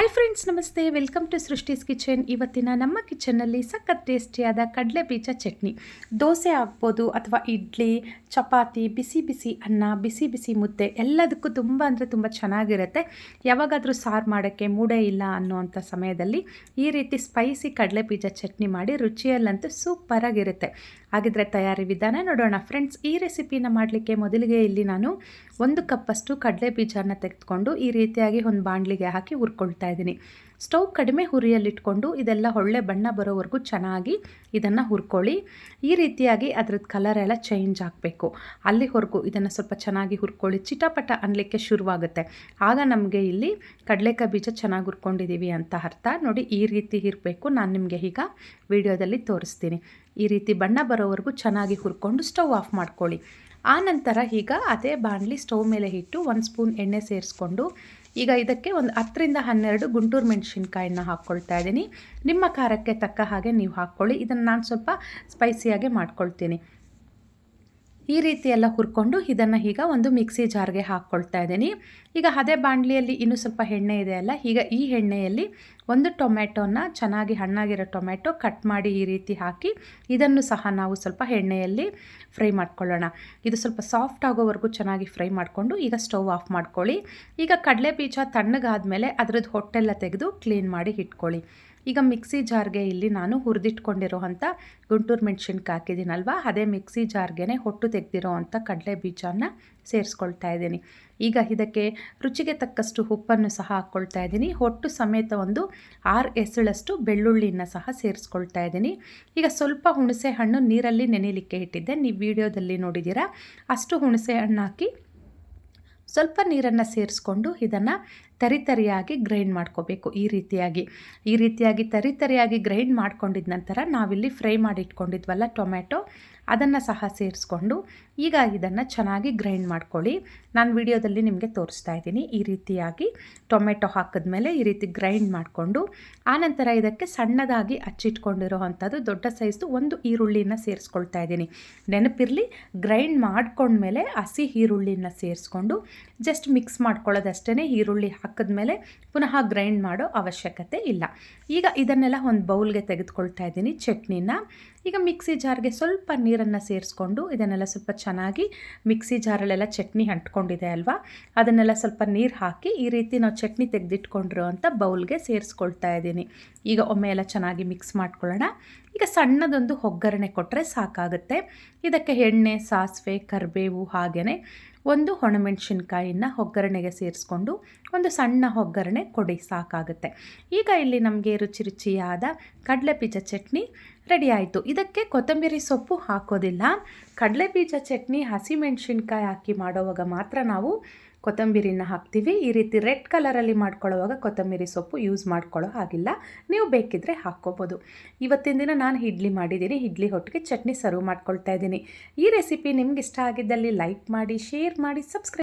Hi friends ನಮಸ್ತೆ. Welcome to Srishti's kitchen ಇವತ್ತಿನ ನಮ್ಮ ಕಿಚನ್ನಲ್ಲಿ ಸಖತ್ ಟೇಸ್ಟಿಯಾದ ಕಡಲೆ ಬೀಜ ಚಟ್ನಿ. ದೋಸೆ ಆಗ್ಬೋದು ಅಥವಾ ಇಡ್ಲಿ, ಚಪಾತಿ, ಬಿಸಿ ಬಿಸಿ ಅನ್ನ, ಬಿಸಿ ಬಿಸಿ ಮುದ್ದೆ ಎಲ್ಲದಕ್ಕೂ ತುಂಬ ಅಂದರೆ ತುಂಬ ಚೆನ್ನಾಗಿರುತ್ತೆ. ಯಾವಾಗಾದರೂ ಸಾರು ಮಾಡೋಕ್ಕೆ ಮೂಡೆ ಇಲ್ಲ ಅನ್ನೋವಂಥ ಸಮಯದಲ್ಲಿ ಈ ರೀತಿ ಸ್ಪೈಸಿ ಕಡಲೆ ಬೀಜ ಚಟ್ನಿ ಮಾಡಿ ರುಚಿಯಲ್ಲಂತೂ ಸೂಪರಾಗಿರುತ್ತೆ ಹಾಗಿದ್ರೆ ತಯಾರಿ ವಿಧಾನ ನೋಡೋಣ ಫ್ರೆಂಡ್ಸ್ ಈ ರೆಸಿಪಿನ ಮಾಡಲಿಕ್ಕೆ ಮೊದಲಿಗೆ ಇಲ್ಲಿ ನಾನು ಒಂದು ಕಪ್ಪಷ್ಟು ಕಡಲೆ ಬೀಜನ ತೆಗೆದುಕೊಂಡು ಈ ರೀತಿಯಾಗಿ ಒಂದು ಬಾಣಲಿಗೆ ಹಾಕಿ ಹುರ್ಕೊಳ್ತಾ ಇದ್ದೀನಿ ಸ್ಟವ್ ಕಡಿಮೆ ಹುರಿಯಲ್ಲಿಟ್ಕೊಂಡು ಇದೆಲ್ಲ ಒಳ್ಳೆ ಬಣ್ಣ ಬರೋವರೆಗೂ ಚೆನ್ನಾಗಿ ಇದನ್ನು ಹುರ್ಕೊಳ್ಳಿ. ಈ ರೀತಿಯಾಗಿ ಅದ್ರದ್ದು ಕಲರ್ ಎಲ್ಲ ಚೇಂಜ್ ಆಗಬೇಕು. ಅಲ್ಲಿವರೆಗೂ ಇದನ್ನು ಸ್ವಲ್ಪ ಚೆನ್ನಾಗಿ ಹುರ್ಕೊಳ್ಳಿ. ಚಿಟಪಟ ಅನ್ನಲಿಕ್ಕೆ ಶುರುವಾಗುತ್ತೆ. ಆಗ ನಮಗೆ ಇಲ್ಲಿ ಕಡಲೆಕಾಯಿ ಬೀಜ ಚೆನ್ನಾಗಿ ಹುರ್ಕೊಂಡಿದ್ದೀವಿ ಅಂತ ಅರ್ಥ. ನೋಡಿ, ಈ ರೀತಿ ಇರಬೇಕು. ನಾನು ನಿಮಗೆ ಈಗ ವಿಡಿಯೋದಲ್ಲಿ ತೋರಿಸ್ತೀನಿ. ಈ ರೀತಿ ಬಣ್ಣ ಬರೋವರೆಗೂ ಚೆನ್ನಾಗಿ ಹುರ್ಕೊಂಡು ಸ್ಟವ್ ಆಫ್ ಮಾಡ್ಕೊಳ್ಳಿ. ಆ ನಂತರ ಈಗ ಅದೇ ಬಾಣಲಿ ಸ್ಟವ್ ಮೇಲೆ ಇಟ್ಟು ಒಂದು ಸ್ಪೂನ್ ಎಣ್ಣೆ ಸೇರಿಸ್ಕೊಂಡು ಈಗ ಇದಕ್ಕೆ ಒಂದು ಹತ್ತರಿಂದ ಹನ್ನೆರಡು ಗುಂಟೂರು ಮೆಣಸಿನ್ಕಾಯಿನ ಹಾಕ್ಕೊಳ್ತಾ ಇದ್ದೀನಿ. ನಿಮ್ಮ ಖಾರಕ್ಕೆ ತಕ್ಕ ಹಾಗೆ ನೀವು ಹಾಕ್ಕೊಳ್ಳಿ. ಇದನ್ನು ನಾನು ಸ್ವಲ್ಪ ಸ್ಪೈಸಿಯಾಗಿ ಮಾಡ್ಕೊಳ್ತೀನಿ. ಈ ರೀತಿ ಎಲ್ಲ ಹುರ್ಕೊಂಡು ಇದನ್ನು ಈಗ ಒಂದು ಮಿಕ್ಸಿ ಜಾರ್ಗೆ ಹಾಕ್ಕೊಳ್ತಾ ಇದ್ದೀನಿ. ಈಗ ಅದೇ ಬಾಣಲಿಯಲ್ಲಿ ಇನ್ನೂ ಸ್ವಲ್ಪ ಎಣ್ಣೆ ಇದೆ ಅಲ್ಲ, ಈಗ ಈ ಎಣ್ಣೆಯಲ್ಲಿ ಒಂದು ಟೊಮೆಟೊನ ಚೆನ್ನಾಗಿ ಹಣ್ಣಾಗಿರೋ ಟೊಮೆಟೊ ಕಟ್ ಮಾಡಿ ಈ ರೀತಿ ಹಾಕಿ ಇದನ್ನು ಸಹ ನಾವು ಸ್ವಲ್ಪ ಎಣ್ಣೆಯಲ್ಲಿ ಫ್ರೈ ಮಾಡ್ಕೊಳ್ಳೋಣ. ಇದು ಸ್ವಲ್ಪ ಸಾಫ್ಟ್ ಆಗೋವರೆಗೂ ಚೆನ್ನಾಗಿ ಫ್ರೈ ಮಾಡಿಕೊಂಡು ಈಗ ಸ್ಟವ್ ಆಫ್ ಮಾಡ್ಕೊಳ್ಳಿ. ಈಗ ಕಡಲೆ ಬೀಜ ತಣ್ಣಗಾದ್ಮೇಲೆ ಅದರದ್ದು ಹೊಟ್ಟೆಲ್ಲ ತೆಗೆದು ಕ್ಲೀನ್ ಮಾಡಿ ಇಟ್ಕೊಳ್ಳಿ. ಈಗ ಮಿಕ್ಸಿ ಜಾರ್ಗೆ ಇಲ್ಲಿ ನಾನು ಹುರಿದಿಟ್ಕೊಂಡಿರೋ ಅಂಥ ಗುಂಟೂರು ಮೆಣಸಿನ್ಕಾಯಿ ಹಾಕಿದ್ದೀನಲ್ವ? ಅದೇ ಮಿಕ್ಸಿ ಜಾರ್ಗೆ ಹೊಟ್ಟು ತೆಗೆದಿರೋ ಅಂಥ ಕಡಲೆ ಬೀಜನ ಸೇರಿಸ್ಕೊಳ್ತಾ ಇದ್ದೀನಿ. ಈಗ ಇದಕ್ಕೆ ರುಚಿಗೆ ತಕ್ಕಷ್ಟು ಉಪ್ಪನ್ನು ಸಹ ಹಾಕ್ಕೊಳ್ತಾ ಇದ್ದೀನಿ. ಹೊಟ್ಟು ಸಮೇತ ಒಂದು ಆರು ಎಸಳಷ್ಟು ಬೆಳ್ಳುಳ್ಳಿಯನ್ನು ಸಹ ಸೇರಿಸ್ಕೊಳ್ತಾ ಇದ್ದೀನಿ. ಈಗ ಸ್ವಲ್ಪ ಹುಣಸೆ ಹಣ್ಣು ನೀರಲ್ಲಿ ನೆನೆಯಲಿಕ್ಕೆ ಇಟ್ಟಿದ್ದೆ. ನೀವು ವಿಡಿಯೋದಲ್ಲಿ ನೋಡಿದ್ದೀರಾ. ಅಷ್ಟು ಹುಣಸೆ ಹಣ್ಣು ಹಾಕಿ ಸ್ವಲ್ಪ ನೀರನ್ನು ಸೇರಿಸ್ಕೊಂಡು ಇದನ್ನು ತರಿತರಿಯಾಗಿ ಗ್ರೈಂಡ್ ಮಾಡ್ಕೋಬೇಕು ಈ ರೀತಿಯಾಗಿ. ಈ ರೀತಿಯಾಗಿ ತರಿತರಿಯಾಗಿ ಗ್ರೈಂಡ್ ಮಾಡ್ಕೊಂಡಿದ ನಂತರ ನಾವಿಲ್ಲಿ ಫ್ರೈ ಮಾಡಿ ಇಟ್ಕೊಂಡಿದ್ವಲ್ಲ ಟೊಮೆಟೊ ಅದನ್ನು ಸಹ ಸೇರಿಸ್ಕೊಂಡು ಈಗ ಇದನ್ನು ಚೆನ್ನಾಗಿ ಗ್ರೈಂಡ್ ಮಾಡ್ಕೊಳ್ಳಿ. ನಾನು ವಿಡಿಯೋದಲ್ಲಿ ನಿಮಗೆ ತೋರಿಸ್ತಾ ಇದ್ದೀನಿ ಈ ರೀತಿಯಾಗಿ ಟೊಮೆಟೊ ಹಾಕಿದ್ಮೇಲೆ ಈ ರೀತಿ ಗ್ರೈಂಡ್ ಮಾಡಿಕೊಂಡು, ಆನಂತರ ಇದಕ್ಕೆ ಸಣ್ಣದಾಗಿ ಹಚ್ಚಿಟ್ಕೊಂಡಿರೋ ಅಂಥದ್ದು ದೊಡ್ಡ ಸೈಜ್ದು ಒಂದು ಈರುಳ್ಳಿನ ಸೇರಿಸ್ಕೊಳ್ತಾ ಇದ್ದೀನಿ. ನೆನಪಿರಲಿ, ಗ್ರೈಂಡ್ ಮಾಡ್ಕೊಂಡ್ಮೇಲೆ ಹಸಿ ಈರುಳ್ಳಿನ ಸೇರಿಸ್ಕೊಂಡು ಜಸ್ಟ್ ಮಿಕ್ಸ್ ಮಾಡ್ಕೊಳ್ಳೋದಷ್ಟೇ ಈರುಳ್ಳಿ ಹಾಕಿದ್ಮೇಲೆ ಪುನಃ ಗ್ರೈಂಡ್ ಮಾಡೋ ಅವಶ್ಯಕತೆ ಇಲ್ಲ. ಈಗ ಇದನ್ನೆಲ್ಲ ಒಂದು ಬೌಲ್ಗೆ ತೆಗೆದುಕೊಳ್ತಾ ಇದ್ದೀನಿ ಚಟ್ನಿನ. ಈಗ ಮಿಕ್ಸಿ ಜಾರ್ಗೆ ಸ್ವಲ್ಪ ನೀರನ್ನು ಸೇರಿಸ್ಕೊಂಡು ಇದನ್ನೆಲ್ಲ ಸ್ವಲ್ಪ ಚೆನ್ನಾಗಿ ಮಿಕ್ಸಿ ಜಾರಲ್ಲೆಲ್ಲ ಚಟ್ನಿ ಅಂಟ್ಕೊಂಡಿದೆ ಅಲ್ವಾ? ಅದನ್ನೆಲ್ಲ ಸ್ವಲ್ಪ ನೀರು ಹಾಕಿ ಈ ರೀತಿ ನಾವು ಚಟ್ನಿ ತೆಗೆದಿಟ್ಕೊಂಡಿರೋ ಅಂಥ ಬೌಲ್ಗೆ ಸೇರಿಸ್ಕೊಳ್ತಾ ಇದ್ದೀನಿ. ಈಗ ಒಮ್ಮೆ ಎಲ್ಲ ಚೆನ್ನಾಗಿ ಮಿಕ್ಸ್ ಮಾಡ್ಕೊಳ್ಳೋಣ. ಈಗ ಸಣ್ಣದೊಂದು ಒಗ್ಗರಣೆ ಕೊಟ್ಟರೆ ಸಾಕಾಗುತ್ತೆ. ಇದಕ್ಕೆ ಎಣ್ಣೆ, ಸಾಸಿವೆ, ಕರಿಬೇವು ಹಾಗೆಯೇ ಒಂದು ಒಣಮೆಣ್ಸಿನ್ಕಾಯಿನ ಒಗ್ಗರಣೆಗೆ ಸೇರಿಸ್ಕೊಂಡು ಒಂದು ಸಣ್ಣ ಒಗ್ಗರಣೆ ಕೊಡಿ, ಸಾಕಾಗುತ್ತೆ. ಈಗ ಇಲ್ಲಿ ನಮಗೆ ರುಚಿ ರುಚಿಯಾದ ಕಡಲೆ ಬೀಜ ಚಟ್ನಿ ರೆಡಿ ಆಯಿತು. ಇದಕ್ಕೆ ಕೊತ್ತಂಬರಿ ಸೊಪ್ಪು ಹಾಕೋದಿಲ್ಲ. ಕಡಲೆ ಬೀಜ ಚಟ್ನಿ ಹಸಿಮೆಣ್ಸಿನ್ಕಾಯಿ ಹಾಕಿ ಮಾಡುವಾಗ ಮಾತ್ರ ನಾವು ಕೊತ್ತಂಬರಿನ ಹಾಕ್ತೀವಿ. ಈ ರೀತಿ ರೆಡ್ ಕಲರಲ್ಲಿ ಮಾಡ್ಕೊಳ್ಳೋವಾಗ ಕೊತ್ತಂಬರಿ ಸೊಪ್ಪು ಯೂಸ್ ಮಾಡ್ಕೊಳ್ಳೋ ಹಾಗಿಲ್ಲ. ನೀವು ಬೇಕಿದ್ದರೆ ಹಾಕ್ಕೋಬೋದು. ಇವತ್ತಿನ ದಿನ ನಾನು ಇಡ್ಲಿ ಮಾಡಿದ್ದೀನಿ. ಇಡ್ಲಿ ಹೊಟ್ಟಿಗೆ ಚಟ್ನಿ ಸರ್ವ್ ಮಾಡ್ಕೊಳ್ತಾ ಇದ್ದೀನಿ. ಈ ರೆಸಿಪಿ ನಿಮ್ಗೆ ಇಷ್ಟ ಆಗಿದ್ದಲ್ಲಿ ಲೈಕ್ ಮಾಡಿ, ಶೇರ್ ಮಾಡಿ, ಸಬ್ಸ್ಕ್ರೈಬ್